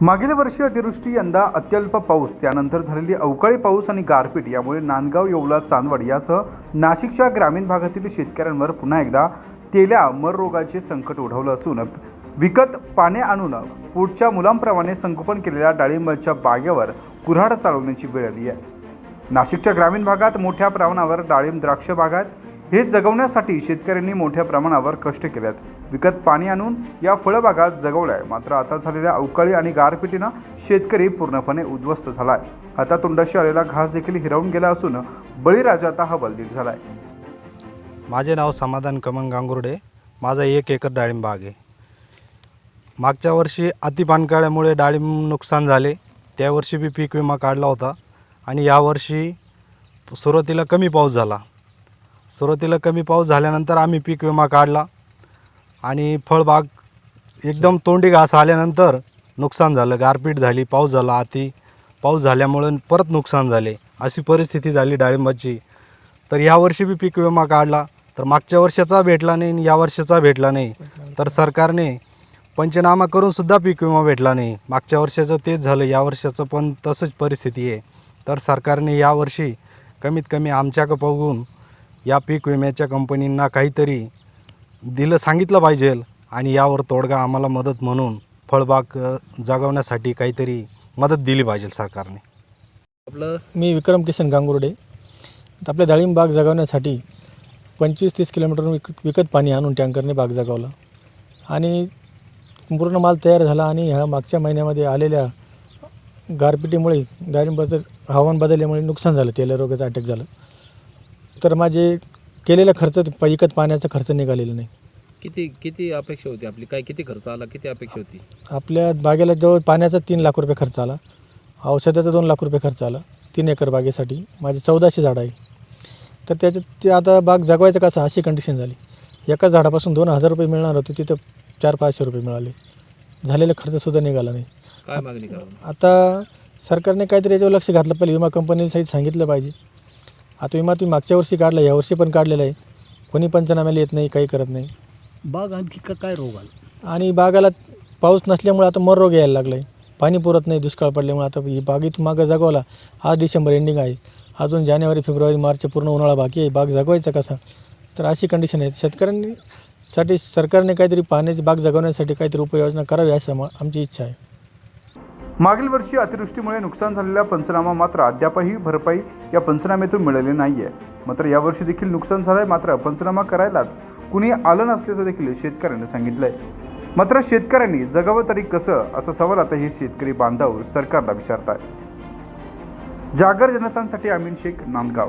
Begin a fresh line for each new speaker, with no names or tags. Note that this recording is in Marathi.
मागील वर्षी अतिवृष्टी यंदा अत्यल्प पाऊस त्यानंतर झालेली अवकाळी पाऊस आणि गारपीट यामुळे नांदगाव येवला चांदवड यासह नाशिकच्या ग्रामीण भागातील शेतकऱ्यांवर पुन्हा एकदा तेल्या मररोगाचे संकट ओढवलं असून विकत पाने आणून पुढच्या मुलांप्रमाणे संगोपन केलेल्या डाळिंबाच्या बागेवर कुऱ्हाड चालवण्याची वेळ आली आहे. नाशिकच्या ग्रामीण भागात मोठ्या प्रमाणावर डाळिंब द्राक्ष बागात हे जगवण्यासाठी शेतकऱ्यांनी मोठ्या प्रमाणावर कष्ट केल्यात विकत पाणी आणून या फळबागात जगवल्या. आहे मात्र आता झालेल्या अवकाळी आणि गारपिटीनं शेतकरी पूर्णपणे उद्ध्वस्त झाला आहे हातातोंडाशी आलेला घास देखील हिरावून गेला असून बळीराजा आता हवालदिल झाला आहे
माझे नाव समाधान कमन गांगुर्डे. माझा एक एकर डाळिंब बाग आहे. मागच्या वर्षी अतिपानकाळ्यामुळे डाळिंब नुकसान झाले. त्या वर्षी बी पीक विमा काढला होता. आणि यावर्षी सुरुवातीला कमी पाऊस झाला. सुरुवातीला कमी पाऊस झाल्यानंतर आम्ही पीक विमा काढला आणि फळबाग एकदम तोंडी घास आल्यानंतर नुकसान झालं. गारपीट झाली पाऊस झाला अति पाऊस झाल्यामुळं परत नुकसान झाले. अशी परिस्थिती झाली डाळिंबाची. तर यावर्षी बी पीक विमा काढला. तर मागच्या वर्षाचा भेटला नाही आणि या वर्षाचा भेटला नाही. तर सरकारने पंचनामा करूनसुद्धा पीक विमा भेटला नाही. मागच्या वर्षाचं तेच झालं या वर्षाचं पण तसंच परिस्थिती आहे. तर सरकारने यावर्षी कमीत कमी आमच्याकडं बघून या पीक विम्याच्या कंपनींना काहीतरी दिलं सांगितलं पाहिजे आणि यावर तोडगा आम्हाला मदत म्हणून फळबाग जागवण्यासाठी काहीतरी मदत दिली पाहिजे सरकारने.
आपलं
मी विक्रम किशन गांगुर्डे. आपल्या डाळिंब बाग जगवण्यासाठी पंचवीस तीस किलोमीटरहून विक विकत पाणी आणून टँकरने बाग जगवलं. आणि पूर्ण माल तयार झाला आणि ह्या मागच्या महिन्यामध्ये आलेल्या गारपिटीमुळे डाळिंबाचं हवामान बदलल्यामुळे नुकसान झालं तेल रोगाचा अटॅक झालं. तर माझे केलेला खर्च प- विकत पाण्याचा खर्च निघालेला नाही.
किती किती अपेक्षा होती आपली? काय किती खर्च आला? किती अपेक्षा होती?
आपल्या बागेला जवळ पाण्याचा तीन लाख रुपये खर्च आला. औषधाचा दोन लाख रुपये खर्च आला. तीन एकर बागेसाठी. माझी चौदाशे झाडं आहे तर त्याच्यात ते आता बाग जगवायचं कसं? अशी कंडिशन झाली. एका झाडापासून दोन हजार रुपये मिळणार होते. तिथं चार पाचशे रुपये मिळाले. झालेला खर्चसुद्धा निघाला नाही.
काय मागणी
आता सरकारने काहीतरी याच्यावर लक्ष घातलं पाहिजे. विमा कंपनीला सांगितलं पाहिजे. आता विमा तुम्ही मागच्या वर्षी काढला यावर्षी पण काढलेला आहे. कोणी पंचनाम्याला येत नाही काही करत नाही.
बाग आणखी का काय रोग आला?
आणि बागाला पाऊस नसल्यामुळे आता मर रोग यायला लागला आहे पाणी पुरत नाही दुष्काळ पडल्यामुळे आता ही बागेत मागं जगवला आज डिसेंबर एंडिंग आहे. अजून जानेवारी फेब्रुवारी मार्च पूर्ण उन्हाळा बाकी आहे. बाग जगवायचा कसा? तर अशी कंडिशन आहे शेतकऱ्यांनी साठी सरकारने काहीतरी पाण्याची बाग जगवण्यासाठी काहीतरी उपाययोजना करावी अशी आम- आमची इच्छा आहे.
मागील वर्षी अतिवृष्टीमुळे नुकसान झालेला पंचनामा मात्र अद्यापही भरपाई या पंचनाम्यातून मिळाली नाही आहे मात्र यावर्षी देखील नुकसान झालंय मात्र पंचनामा करायलाच कुणी आलं नसल्याचं देखील शेतकऱ्यांनी सांगितलंय. मात्र शेतकऱ्यांनी जगावं तरी कसं असा सवाल आता हे शेतकरी बांधव सरकारला विचारतात जागर जनसांसाठी अमीन शेख नांदगाव.